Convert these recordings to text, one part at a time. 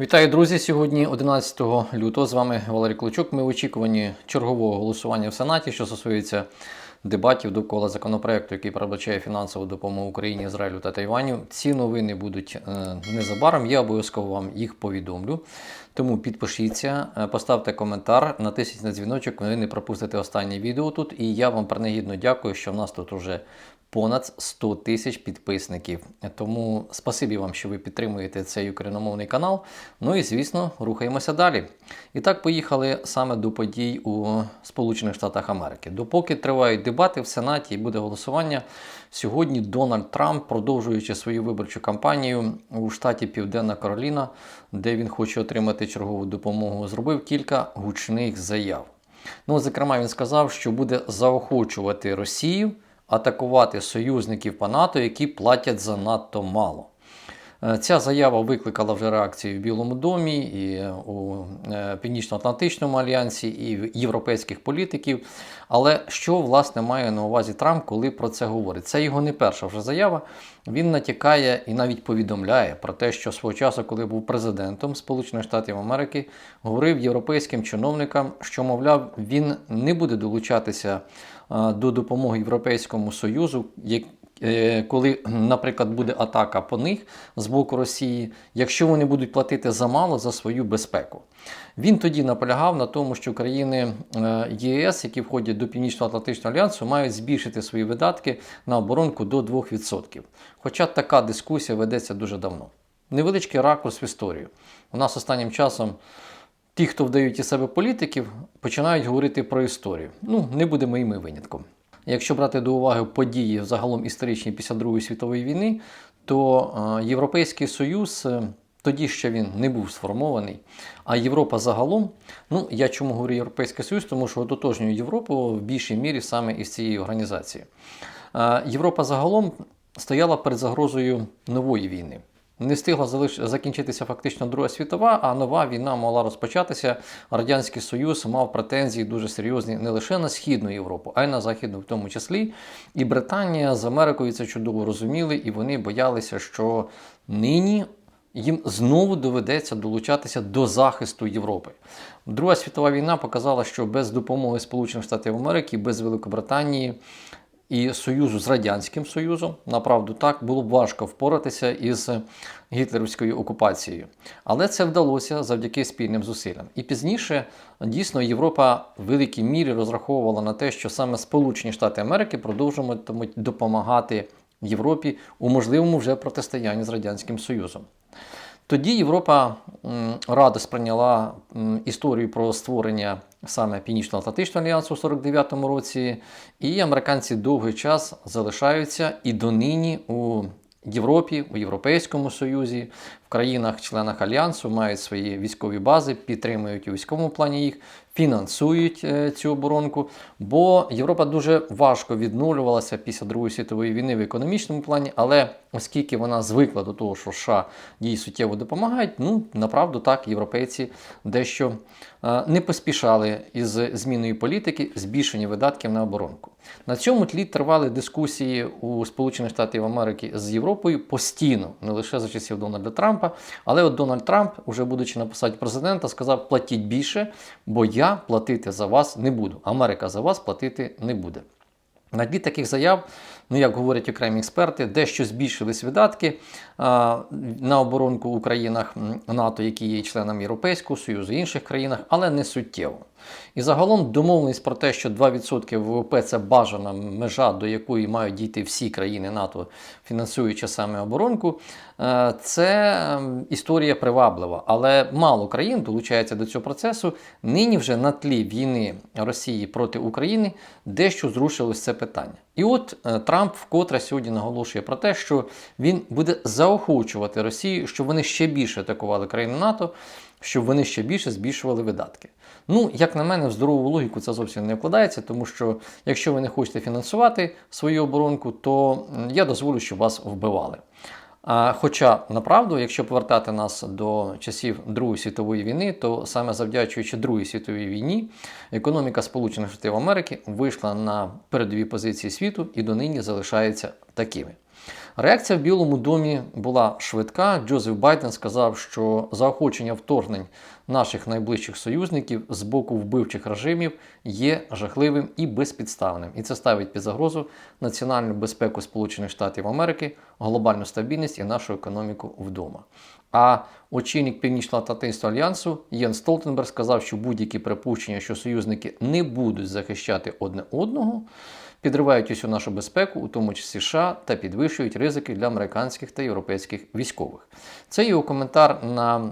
Вітаю, друзі! Сьогодні 11 лютого. З вами Валерій Клочук. Ми в очікуванні чергового голосування в Сенаті, що стосується дебатів довкола законопроекту, який передбачає фінансову допомогу Україні, Ізраїлю та Тайваню. Ці новини будуть е, незабаром. Я обов'язково вам їх повідомлю. Тому підпишіться, е, поставте коментар, натисніть на дзвіночок, ви не пропустите останнє відео тут. І я вам принагідно дякую, що в нас тут уже понад 100 тисяч підписників. Тому спасибі вам, що ви підтримуєте цей україномовний канал. Ну і звісно, рухаємося далі. І так поїхали саме до подій у Сполучених Штатах Америки. Допоки тривають дебати в Сенаті і буде голосування. Сьогодні Дональд Трамп, продовжуючи свою виборчу кампанію у штаті Південна Кароліна, де він хоче отримати чергову допомогу, зробив кілька гучних заяв. Ну, зокрема, він сказав, що буде заохочувати Росію атакувати союзників по НАТО, які платять занадто мало. Е, Ця заява викликала вже реакцію в Білому домі, і у е, Північно-Атлантичному альянсі, і в європейських політиків. Але що власне має на увазі Трамп, коли про це говорить? Це його не перша вже заява. Він натякає і навіть повідомляє про те, що свого часу, коли був президентом Сполучених Штатів Америки, говорив європейським чиновникам, що, мовляв, він не буде долучатися е, до допомоги Європейському Союзу, Е, коли, наприклад, буде атака по них з боку Росії, якщо вони будуть платити замало за свою безпеку. Він тоді наполягав на тому, що країни е, ЄС, які входять до Північно-Атлантичного альянсу, мають збільшити свої видатки на оборонку до 2%. Хоча така дискусія ведеться дуже давно. Невеличкий ракурс в історію. У нас останнім часом. Ті, хто вдають із себе політиків, починають говорити про історію. Ну, не будемо і ми винятком. Якщо брати до уваги події загалом історичні після Другої світової війни, то е, Європейський Союз. е, Тоді ще він не був сформований. А Європа загалом, ну я чому говорю Європейський Союз, тому що ототожнюю Європу в більшій мірі саме із цієї організації. Е, Європа загалом стояла перед загрозою нової війни. Не встигла залиш... закінчитися фактично Друга світова, а нова війна могла розпочатися. Радянський Союз мав претензії дуже серйозні не лише на Східну Європу, а й на Західну в тому числі. І Британія з Америкою це чудово розуміли, і вони боялися, що нині їм знову доведеться долучатися до захисту Європи. Друга світова війна показала, що без допомоги Сполучених Штатів Америки, без Великобританії і Союзу з Радянським Союзом, направду так, було б важко впоратися із гітлерівською окупацією. Але це вдалося завдяки спільним зусиллям. І пізніше дійсно Європа в великій мірі розраховувала на те, що саме Сполучені Штати Америки продовжуватимуть допомагати Європі у можливому вже протистоянні з Радянським Союзом. Тоді Європа радо сприйняла історію про створення саме Північно-Атлантичного альянсу у 49-му році, і американці довгий час залишаються і донині у Європі, у Європейському Союзі, в країнах-членах альянсу мають свої військові бази, підтримують у військовому плані їх, фінансують е, цю оборонку. Бо Європа дуже важко відновлювалася після Другої світової війни в економічному плані, але оскільки вона звикла до того, що США їй суттєво допомагають, ну направду так, європейці дещо е, не поспішали із зміною політики, збільшення видатків на оборонку. На цьому тлі тривали дискусії у Сполучених Штатів Америки з Європою постійно, не лише за часів Дональда Трампа, але от Дональд Трамп, уже будучи на посаді президента, сказав: платіть більше, бо я платити за вас не буду. Америка за вас платити не буде. На тлі таких заяв, ну як говорять окремі експерти, дещо збільшились видатки а, на оборонку у країнах НАТО, які є членами Європейського Союзу, інших країнах, але не суттєво. І загалом домовленість про те, що 2% ВВП це бажана межа, до якої мають дійти всі країни НАТО, фінансуючи саме оборонку, е, це ем, історія приваблива. Але мало країн долучається до цього процесу. Нині вже на тлі війни Росії проти України дещо зрушилось це питання. І от е, Трамп вкотре сьогодні наголошує про те, що він буде заохочувати Росію, щоб вони ще більше атакували країни НАТО, щоб вони ще більше збільшували видатки. Ну, як на мене, в здорову логіку це зовсім не вкладається, тому що якщо ви не хочете фінансувати свою оборонку, то я дозволю, щоб вас вбивали. Хоча, направду, якщо повертати нас до часів Другої світової війни, то саме завдячуючи Другій світовій війні, економіка Сполучених Штатів Америки вийшла на передові позиції світу і донині залишається такими. Реакція в Білому домі була швидка. Джозеф Байден сказав, що заохочення вторгнень наших найближчих союзників з боку вбивчих режимів є жахливим і безпідставним. І це ставить під загрозу національну безпеку Сполучених Штатів Америки, глобальну стабільність і нашу економіку вдома. А очільник Північно-Атлантичного альянсу Єн Столтенберг сказав, що будь-які припущення, що союзники не будуть захищати одне одного, підривають усю нашу безпеку, у тому числі США, та підвищують ризики для американських та європейських військових. Це його коментар на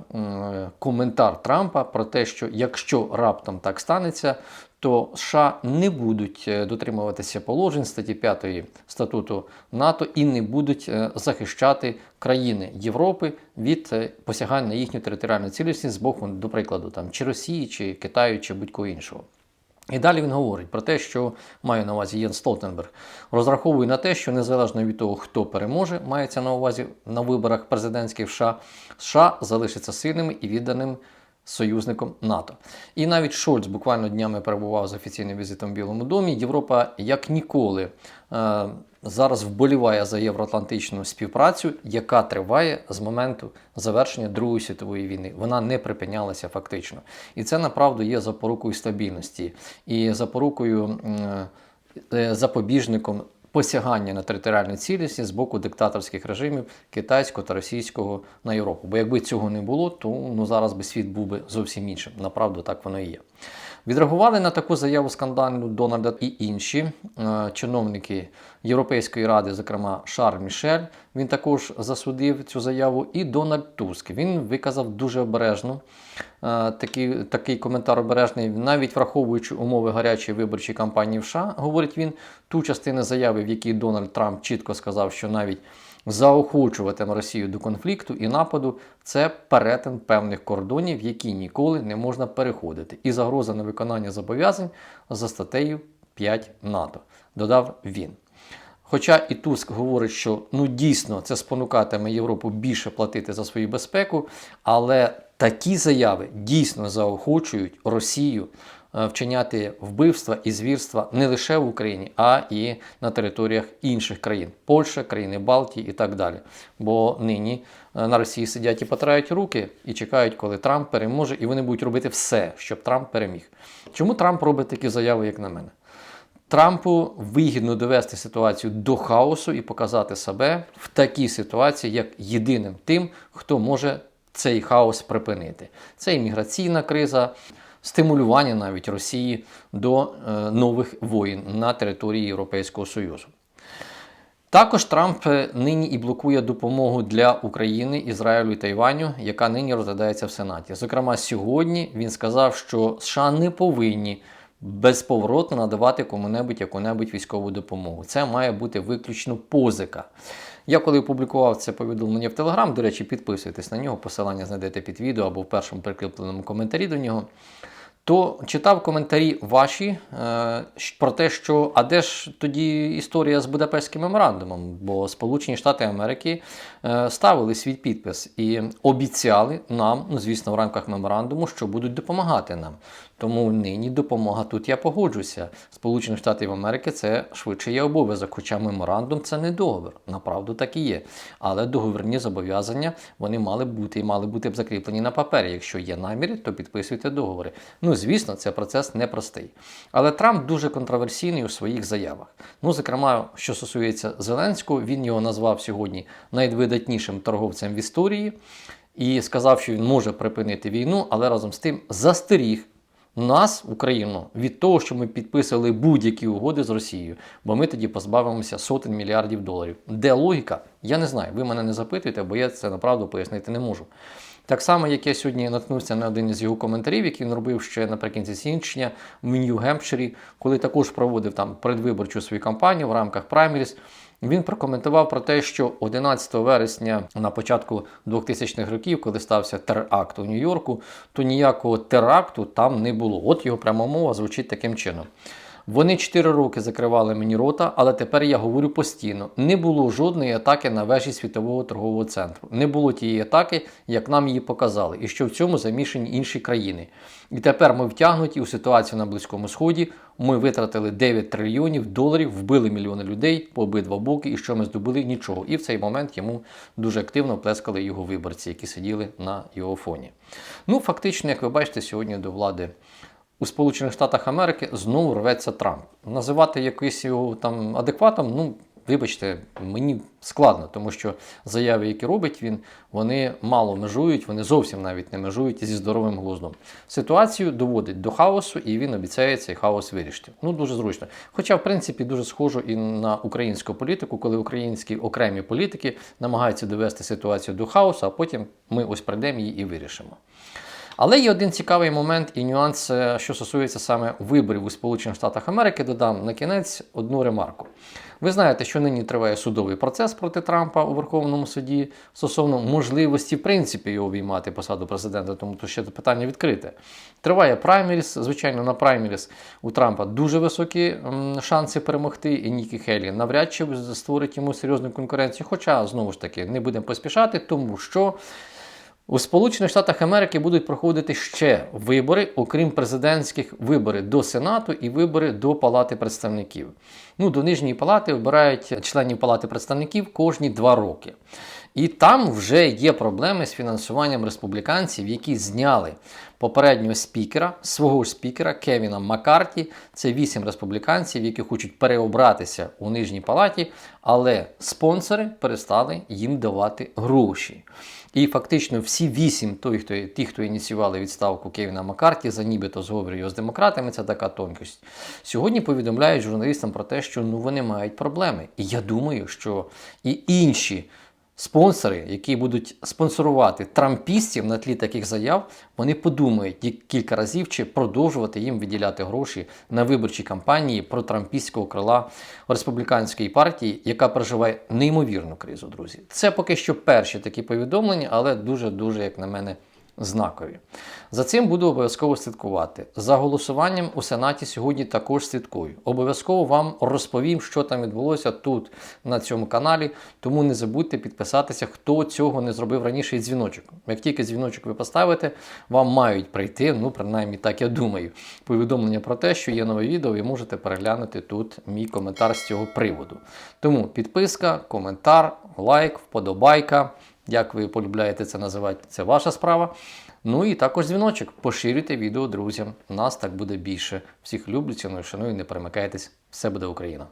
коментар Трампа про те, що якщо раптом так станеться, то США не будуть е, дотримуватися положень статті 5 статуту НАТО і не будуть е, захищати країни Європи від е, посягань на їхню територіальну цілісність з боку, до прикладу, там чи Росії, чи Китаю, чи будь-кого іншого. І далі він говорить про те, що маю на увазі Єн Столтенберг, розраховує на те, що незалежно від того, хто переможе, мається на увазі на виборах президентських США, США залишиться сильними і відданим союзником НАТО. І навіть Шольц буквально днями перебував з офіційним візитом в Білому домі. Європа як ніколи е, зараз вболіває за євроатлантичну співпрацю, яка триває з моменту завершення Другої світової війни. Вона не припинялася фактично. І це направду є запорукою стабільності і запорукою е, запобіжником посягання на територіальну цілісність з боку диктаторських режимів китайського та російського на Європу. Бо якби цього не було, то ну зараз би світ був би зовсім іншим. Направду так воно і є. Відреагували на таку заяву скандальну Дональда і інші е, чиновники Європейської ради, зокрема Шарль Мішель. Він також засудив цю заяву. І Дональд Туск. Він виказав дуже обережно е, такий, такий коментар обережний, навіть враховуючи умови гарячої виборчої кампанії в США, говорить він ту частину заяви, в якій Дональд Трамп чітко сказав, що навіть заохочуватиме Росію до конфлікту і нападу, це перетин певних кордонів, які ніколи не можна переходити, і загроза на виконання зобов'язань за статтею 5 НАТО, додав він. Хоча і Туск говорить, що ну дійсно це спонукатиме Європу більше платити за свою безпеку, але такі заяви дійсно заохочують Росію вчиняти вбивства і звірства не лише в Україні, а і на територіях інших країн Польща, країни Балтії і так далі. Бо нині е, на Росії сидять і потирають руки і чекають, коли Трамп переможе, і вони будуть робити все, щоб Трамп переміг. Чому Трамп робить такі заяви, як на мене? Трампу вигідно довести ситуацію до хаосу і показати себе в такій ситуації як єдиним тим, хто може цей хаос припинити. Це імміграційна криза, стимулювання навіть Росії до е, нових воїн на території Європейського Союзу. Також Трамп е, нині і блокує допомогу для України, Ізраїлю і Тайваню, яка нині розглядається в Сенаті. Зокрема, сьогодні він сказав, що США не повинні безповоротно надавати кому-небудь яку-небудь військову допомогу. Це має бути виключно позика. Я коли опублікував це повідомлення в Телеграм, до речі, підписуйтесь на нього, посилання знайдете під відео або в першому прикріпленому коментарі до нього. То читав коментарі ваші е, про те, що а де ж тоді історія з Будапештським меморандумом? Бо Сполучені Штати Америки е, ставили свій підпис і обіцяли нам, ну звісно, в рамках меморандуму, що будуть допомагати нам. Тому нині допомога тут я погоджуся. Сполучених Штатів Америки це швидше є обов'язок, хоча меморандум це не договір. Направду так і є. Але договірні зобов'язання вони мали бути і мали бути б закріплені на папері. Якщо є наміри, то підписуйте договори. Ну, звісно, це процес непростий. Але Трамп дуже контроверсійний у своїх заявах. Ну, зокрема, що стосується Зеленського, він його назвав сьогодні найвидатнішим торговцем в історії і сказав, що він може припинити війну, але разом з тим застеріг нас, Україну, від того, що ми підписували будь-які угоди з Росією, бо ми тоді позбавимося сотень мільярдів доларів. Де логіка? Я не знаю. Ви мене не запитуєте, бо я це направду пояснити не можу. Так само, як я сьогодні наткнувся на один із його коментарів, який він робив ще наприкінці січня в Нью-Гемпширі, коли також проводив там предвиборчу свою кампанію в рамках праймеріс. Він прокоментував про те, що 11 вересня на початку 2000-х років, коли стався теракт у Нью-Йорку, то ніякого теракту там не було. От його пряма мова звучить таким чином. Вони 4 роки закривали мені рота, але тепер я говорю постійно: не було жодної атаки на вежі світового торгового центру. Не було тієї атаки, як нам її показали, і що в цьому замішані інші країни. І тепер ми втягнуті у ситуацію на Близькому Сході. Ми витратили 9 трильйонів доларів, вбили мільйони людей по обидва боки, і що ми здобули нічого. І в цей момент йому дуже активно плескали його виборці, які сиділи на його фоні. Ну, фактично, як ви бачите, сьогодні до влади у Сполучених Штатах Америки знову рветься Трамп. Називати якийсь його там адекватом, ну. Вибачте, мені складно, тому що заяви, які робить він, вони мало межують, вони зовсім навіть не межують зі здоровим глуздом. Ситуацію доводить до хаосу, і він обіцяє цей хаос вирішити. Ну дуже зручно. Хоча, в принципі, дуже схожу і на українську політику, коли українські окремі політики намагаються довести ситуацію до хаосу, а потім ми ось прийдемо її і вирішимо. Але є один цікавий момент і нюанс, е, що стосується саме виборів у Сполучених Штатах Америки. Додам на кінець одну ремарку. Ви знаєте, що нині триває судовий процес проти Трампа у Верховному суді стосовно можливості, в принципі, його обіймати посаду президента, тому що ще питання відкрите. Триває праймеріс. Звичайно, на праймеріс у Трампа дуже високі шанси перемогти, і Нікі Хелі навряд чи створить йому серйозну конкуренцію. Хоча, знову ж таки, не будемо поспішати, тому що. У Сполучених Штатах Америки будуть проходити ще вибори, окрім президентських вибори до Сенату і вибори до Палати представників. Ну, до Нижньої палати обирають членів Палати представників кожні два роки. І там вже є проблеми з фінансуванням республіканців, які зняли попереднього спікера, свого ж спікера Кевіна Маккарті. Це вісім республіканців, які хочуть переобратися у нижній палаті, але спонсори перестали їм давати гроші. І фактично всі вісім той, хто ті, хто ініціювали відставку Кевіна Маккарті, за нібито зговір його з демократами, це така тонкость. Сьогодні повідомляють журналістам про те, що ну вони мають проблеми. І я думаю, що і інші. Спонсори, які будуть спонсорувати трампістів на тлі таких заяв, вони подумають кілька разів, чи продовжувати їм виділяти гроші на виборчі кампанії про трампістського крила республіканської партії, яка переживає неймовірну кризу, друзі. Це поки що перші такі повідомлення, але дуже дуже, як на мене, знакові. За цим буду обов'язково слідкувати. За голосуванням у Сенаті сьогодні також слідкую. Обов'язково вам розповім, що там відбулося тут, на цьому каналі. Тому не забудьте підписатися, хто цього не зробив раніше і дзвіночок. Як тільки дзвіночок ви поставите, вам мають прийти, ну принаймні так я думаю, повідомлення про те, що є нове відео, ви можете переглянути тут мій коментар з цього приводу. Тому підписка, коментар, лайк, вподобайка. Як ви полюбляєте це називати, це ваша справа. Ну і також дзвіночок. Поширюйте відео друзям. Нас так буде більше. Всіх люблю, ціную, шаную, не перемикайтесь. Все буде Україна!